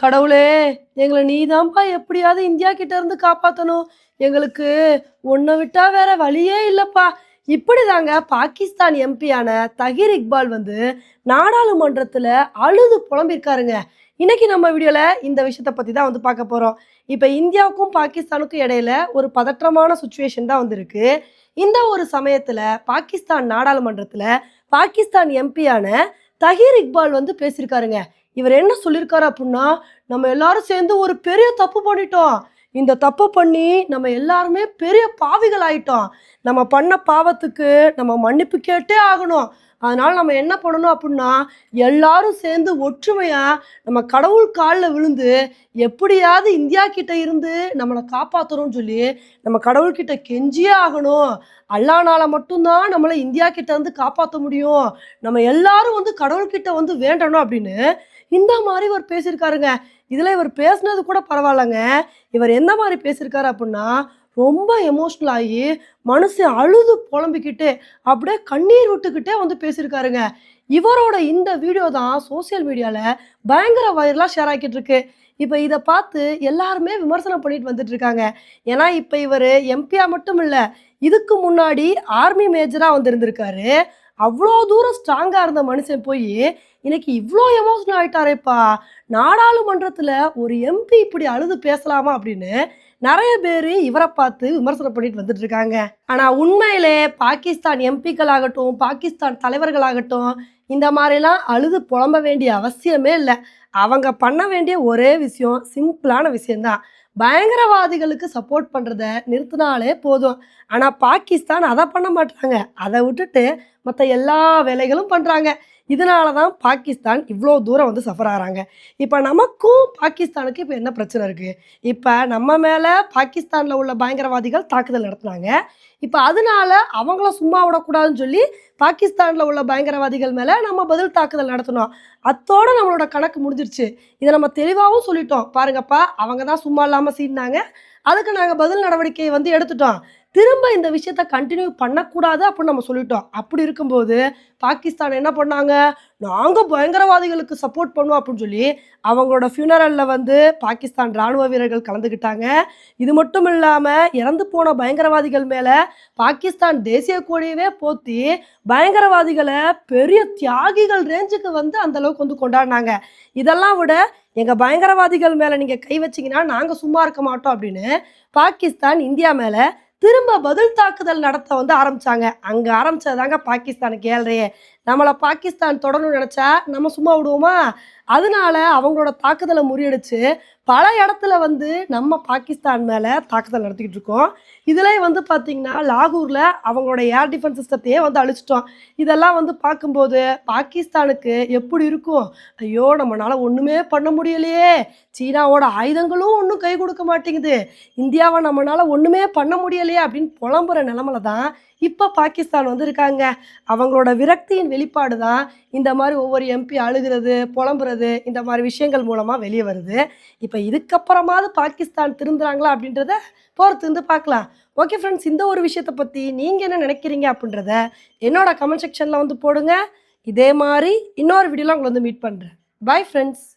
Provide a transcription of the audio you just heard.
கடவுளே எங்களை நீதான்ப்பா எப்படியாவது இந்தியா கிட்ட இருந்து காப்பாற்றணும் எங்களுக்கு ஒன்றை விட்டா வேற வழியே இல்லைப்பா. இப்படிதாங்க பாகிஸ்தான் எம்பியான தஹீர் இக்பால் வந்து நாடாளுமன்றத்தில் அழுது புலம்பிருக்காருங்க. இன்னைக்கு நம்ம வீடியோவில் இந்த விஷயத்தை பற்றி தான் வந்து பார்க்க போகிறோம் இப்போ இந்தியாவுக்கும் பாகிஸ்தானுக்கும் இடையில ஒரு பதற்றமான சுச்சுவேஷன் தான் வந்திருக்கு. இந்த ஒரு சமயத்தில் பாகிஸ்தான் நாடாளுமன்றத்தில் பாகிஸ்தான் எம்பியான தஹீர் இக்பால் வந்து பேசியிருக்காருங்க. இவர் என்ன சொல்லியிருக்காரு அப்படின்னா நம்ம எல்லாரும் சேர்ந்து ஒரு பெரிய தப்பு பண்ணிட்டோம். இந்த தப்பு பண்ணி நம்ம எல்லாருமே பெரிய பாவிகள் ஆயிட்டோம் நம்ம பண்ண பாவத்துக்கு நம்ம மன்னிப்பு கேட்டே ஆகணும். அதனால நம்ம என்ன பண்ணணும் அப்படின்னா எல்லாரும் சேர்ந்து ஒற்றுமையா நம்ம கடவுள் காலில் விழுந்து எப்படியாவது இந்தியா கிட்ட இருந்து நம்மளை காப்பாற்றணும்னு சொல்லி நம்ம கடவுள்கிட்ட கெஞ்சியே ஆகணும். அல்லானால மட்டும்தான் நம்மளை இந்தியா கிட்ட இருந்து காப்பாற்ற முடியும். நம்ம எல்லாரும் வந்து கடவுள்கிட்ட வந்து வேண்டணும் அப்படின்னு இந்த மாதிரி இவர் பேசியிருக்காருங்க. இதில் இவர் பேசுனது கூட பரவாயில்லைங்க. இவர் எந்த மாதிரி பேசியிருக்காரு அப்படின்னா ரொம்ப எமோஷ்னல் ஆகி மனசு அழுது புலம்பிக்கிட்டு அப்படியே கண்ணீர் விட்டுக்கிட்டே வந்து பேசியிருக்காருங்க. இவரோட இந்த வீடியோ தான் சோஷியல் மீடியாவில் பயங்கர வைரலாக ஷேர் ஆக்கிட்டு இருக்கு இப்போ இதை பார்த்து எல்லாருமே விமர்சனம் பண்ணிட்டு வந்துட்டு இருக்காங்க ஏன்னா இப்போ இவர் எம்பியா மட்டும் இல்லை இதுக்கு முன்னாடி ஆர்மி மேஜராக வந்திருந்திருக்காரு. அவ்வளோ தூரம் ஸ்ட்ராங்காக இருந்த மனுஷன் போய் இன்னைக்கு இவ்வளோ எமோஷனல் ஆகிட்டாரேப்பா நாடாளுமன்றத்தில் ஒரு எம்பி இப்படி அழுது பேசலாமா? அப்படின்னு நிறைய பேர் இவரை பார்த்து விமர்சனம் பண்ணிட்டு வந்துட்டு இருக்காங்க. ஆனால் உண்மையிலே பாகிஸ்தான் எம்பிக்கள் ஆகட்டும் பாகிஸ்தான் தலைவர்களாகட்டும் இந்த மாதிரிலாம் அழுது புலம்ப வேண்டிய அவசியமே இல்லை. அவங்க பண்ண வேண்டிய ஒரே விஷயம் சிம்பிளான விஷயந்தான் பயங்கரவாதிகளுக்கு சப்போர்ட் பண்ணுறத நிறுத்தினாலே போதும். ஆனால் பாகிஸ்தான் அதை பண்ண மாட்டாங்க. அதை விட்டுட்டு மற்ற எல்லா வேலைகளும் பண்ணுறாங்க இதனால தான் பாகிஸ்தான் இவ்வளோ தூரம் வந்து சஃபர் ஆகிறாங்க. இப்போ நமக்கும் பாகிஸ்தானுக்கு இப்போ என்ன பிரச்சனை இருக்குது இப்போ நம்ம மேலே பாகிஸ்தானில் உள்ள பயங்கரவாதிகள் தாக்குதல் நடத்துனாங்க. இப்போ அதனால அவங்கள சும்மா விடக்கூடாதுன்னு சொல்லி பாகிஸ்தானில் உள்ள பயங்கரவாதிகள் மேலே நம்ம பதில் தாக்குதல் நடத்தினோம். அத்தோட நம்மளோட கணக்கு முடிஞ்சிருச்சு. இதை நம்ம தெளிவாகவும் சொல்லிட்டோம். பாருங்கப்பா அவங்க தான் சும்மா இல்லாமல் சீனாங்க அதுக்கு நாங்கள் பதில் நடவடிக்கையை வந்து எடுத்துட்டோம். திரும்ப இந்த விஷயத்த கண்டினியூ பண்ணக்கூடாது அப்படின்னு நம்ம சொல்லிட்டோம். அப்படி இருக்கும்போது பாகிஸ்தான் என்ன பண்ணாங்க? நாங்கள் பயங்கரவாதிகளுக்கு சப்போர்ட் பண்ணுவோம் அப்படின்னு சொல்லி அவங்களோட ஃபியூனரலில் வந்து பாகிஸ்தான் ராணுவ வீரர்கள் கலந்துக்கிட்டாங்க இது மட்டும் இல்லாமல் இறந்து போன பயங்கரவாதிகள் மேலே பாகிஸ்தான் தேசிய கொடியவே போத்தி பயங்கரவாதிகளை பெரிய தியாகிகள் ரேஞ்சுக்கு வந்து அந்தளவுக்கு வந்து கொண்டாடினாங்க. இதெல்லாம் விட எங்கள் பயங்கரவாதிகள் மேலே நீங்கள் கை வச்சிங்கன்னா நாங்கள் சும்மா இருக்க மாட்டோம் அப்படின்னு பாகிஸ்தான் இந்தியா மேலே திரும்ப பதில் தாக்குதல் நடத்த வந்து ஆரம்பிச்சாங்க. அங்க ஆரம்பிச்சதாங்க பாகிஸ்தானுக்கு ஏழ்றையே நம்மளை பாகிஸ்தான் தொடரணும்னு நினச்சா நம்ம சும்மா விடுவோமா? அதனால அவங்களோட தாக்குதலை முறியடிச்சு பல இடத்துல வந்து நம்ம பாகிஸ்தான் மேலே தாக்குதல் நடத்திக்கிட்டு இருக்கோம். இதிலே வந்து பார்த்திங்கன்னா லாகூரில் அவங்களோட ஏர் டிஃபென்ஸ் சிஸ்டத்தையே வந்து அழிச்சிட்டோம். இதெல்லாம் வந்து பார்க்கும்போது பாகிஸ்தானுக்கு எப்படி இருக்கும்? ஐயோ நம்மளால் ஒன்றுமே பண்ண முடியலையே. சீனாவோட ஆயுதங்களும் ஒன்றும் கை கொடுக்க மாட்டேங்குது. இந்தியாவை நம்மளால் ஒன்றுமே பண்ண முடியலையே அப்படின்னு புலம்புற நிலமில தான் இப்போ பாகிஸ்தான் வந்து இருக்காங்க அவங்களோட விரக்தியின் வெளிப்பாடு தான் இந்த மாதிரி ஒவ்வொரு எம்பி அழுகிறது புலம்புறது இந்த மாதிரி விஷயங்கள் மூலமாக வெளியே வருது. இப்போ இதுக்கப்புறமாவது பாகிஸ்தான் திருந்துறாங்களா அப்படின்றத பொறுத்து இருந்து பார்க்கலாம். ஓகே ஃப்ரெண்ட்ஸ் இந்த ஒரு விஷயத்தை பற்றி நீங்கள் என்ன நினைக்கிறீங்க அப்படின்றத என்னோட கமெண்ட் செக்ஷனில் வந்து போடுங்க. இதே மாதிரி இன்னொரு வீடியோலாம் உங்களை வந்து மீட் பண்ணுறேன் பாய் ஃப்ரெண்ட்ஸ்